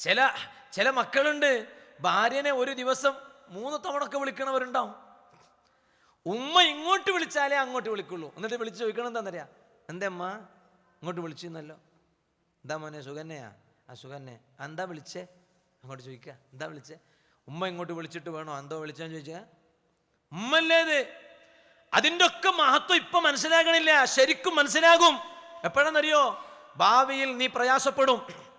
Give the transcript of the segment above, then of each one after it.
ചില ചില മക്കളുണ്ട് ഭാര്യനെ ഒരു ദിവസം മൂന്ന് തവണ ഒക്കെ വിളിക്കണവരുണ്ടാവും. ഉമ്മ ഇങ്ങോട്ട് വിളിച്ചാലേ അങ്ങോട്ട് വിളിക്കുള്ളൂ. എന്നിട്ട് വിളിച്ച് ചോദിക്കണം എന്താണെന്നറിയാ എന്തേമ്മ ഇങ്ങോട്ട് വിളിച്ചിരുന്നല്ലോ. എന്താ മോനെ? സുഖന്നെയാ? ആ സുഖന്നെ. എന്താ വിളിച്ചേ? അങ്ങോട്ട് ചോദിക്കുക. എന്താ വിളിച്ചേ? ഉമ്മ ഇങ്ങോട്ട് വിളിച്ചിട്ട് വേണോ? എന്തോ വിളിച്ചാന്ന് ചോദിച്ചാ? ഉമ്മല്ലേ അതിന്റെ ഒക്കെ മഹത്വം ഇപ്പൊ മനസ്സിലാകണില്ല. ശരിക്കും മനസ്സിലാകും. എപ്പോഴെന്നറിയോ? ഭാവിയിൽ നീ പ്രയാസപ്പെടും.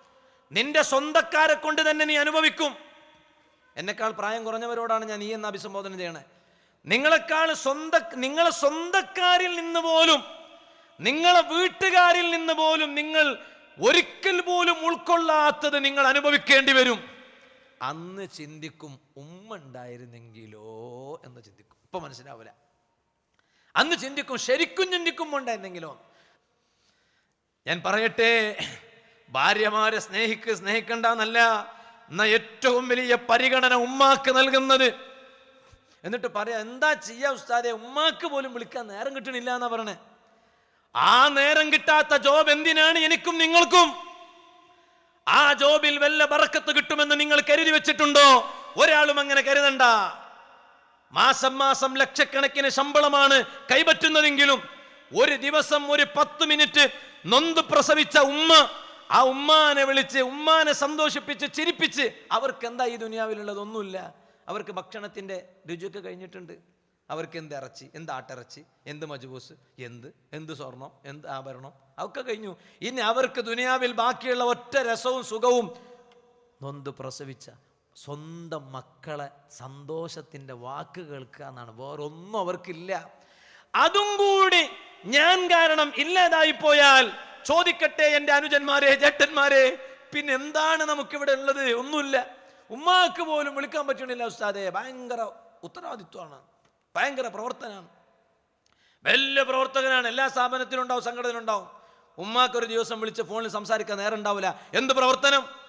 നിന്റെ സ്വന്തക്കാരെ കൊണ്ട് തന്നെ നീ അനുഭവിക്കും. എന്നെക്കാൾ പ്രായം കുറഞ്ഞവരോടാണ് ഞാൻ ഈ എന്ന അഭിസംബോധന ചെയ്യണേ. നിങ്ങളെക്കാൾ സ്വന്ത നിങ്ങളെ സ്വന്തക്കാരിൽ നിന്ന് പോലും നിങ്ങളെ വീട്ടുകാരിൽ നിന്ന് പോലും നിങ്ങൾ ഒരിക്കൽ പോലും ഉൾക്കൊള്ളാത്തത് നിങ്ങൾ അനുഭവിക്കേണ്ടി വരും. അന്ന് ചിന്തിക്കും ഉമ്മ ഉണ്ടായിരുന്നെങ്കിലോ എന്ന് ചിന്തിക്കും. ഇപ്പൊ മനസ്സിലാവില്ല അന്ന് ചിന്തിക്കും ശരിക്കും ചിന്തിക്കും ഉണ്ടായിരുന്നെങ്കിലോ. ഞാൻ പറയട്ടെ ഭാര്യമാരെ സ്നേഹിക്ക് സ്നേഹിക്കണ്ട എന്നല്ല എന്ന ഏറ്റവും വലിയ പരിഗണന ഉമ്മാക്ക് നൽകുന്നത്. എന്നിട്ട് പറയാ എന്താ ചെയ്യാ ഉസ്താദെ? ഉമ്മാക്ക് പോലും വിളിക്കാൻ നേരം കിട്ടണില്ല എന്നാ പറഞ്ഞേ. ആ നേരം കിട്ടാത്ത ജോബ് എന്തിനാണ് എനിക്കും നിങ്ങൾക്കും? ആ ജോബിൽ വല്ല ബറക്കത്ത് കിട്ടുമെന്ന് നിങ്ങൾ കരുതി വെച്ചിട്ടുണ്ടോ? ഒരാളും അങ്ങനെ കരുതണ്ട. മാസം മാസം ലക്ഷക്കണക്കിന് ശമ്പളമാണ് കൈപറ്റുന്നതെങ്കിലും ഒരു ദിവസം ഒരു പത്ത് മിനിറ്റ് നൊന്ത് പ്രസവിച്ച ഉമ്മ ആ ഉമ്മാനെ വിളിച്ച് ഉമ്മാനെ സന്തോഷിപ്പിച്ച് ചിരിപ്പിച്ച് അവർക്ക് എന്താ ഈ ദുനിയാവിലുള്ളത്? ഒന്നുമില്ല. അവർക്ക് ഭക്ഷണത്തിന്റെ രുചിയൊക്കെ കഴിഞ്ഞിട്ടുണ്ട്. അവർക്ക് എന്ത് ഇറച്ചി? എന്ത് ആട്ടിറച്ചി? എന്ത് മജുബൂസ്? എന്ത്? എന്ത് സ്വർണം? എന്ത് ആഭരണം? അതൊക്കെ കഴിഞ്ഞു. ഇനി അവർക്ക് ദുനിയാവിൽ ബാക്കിയുള്ള ഒറ്റ രസവും സുഖവും നൊന്ത് പ്രസവിച്ച സ്വന്തം മക്കളെ സന്തോഷത്തിന്റെ വാക്ക് കേൾക്കുക എന്നാണ്. വേറൊന്നും അവർക്കില്ല. അതും കൂടി ഞാൻ കാരണം ഇല്ലാതായി പോയാൽ ചോദിക്കട്ടെ എന്റെ അനുജന്മാരെ ചേട്ടന്മാരെ പിന്നെ എന്താണ് നമുക്കിവിടെ ഉള്ളത്? ഒന്നുമില്ല. ഉമ്മാക്ക് പോലും വിളിക്കാൻ പറ്റണില്ല ഉസ്താദെ. ഭയങ്കര ഉത്തരവാദിത്വമാണ്. ഭയങ്കര പ്രവർത്തനമാണ്. വലിയ പ്രവർത്തകനാണ്. എല്ലാ സ്ഥാപനത്തിലും ഉണ്ടാവും സംഘടനയിലുണ്ടാവും. ഉമ്മാക്ക് ഒരു ദിവസം വിളിച്ച് ഫോണിൽ സംസാരിക്കാൻ നേരം ഉണ്ടാവില്ല. എന്ത് പ്രവർത്തനം?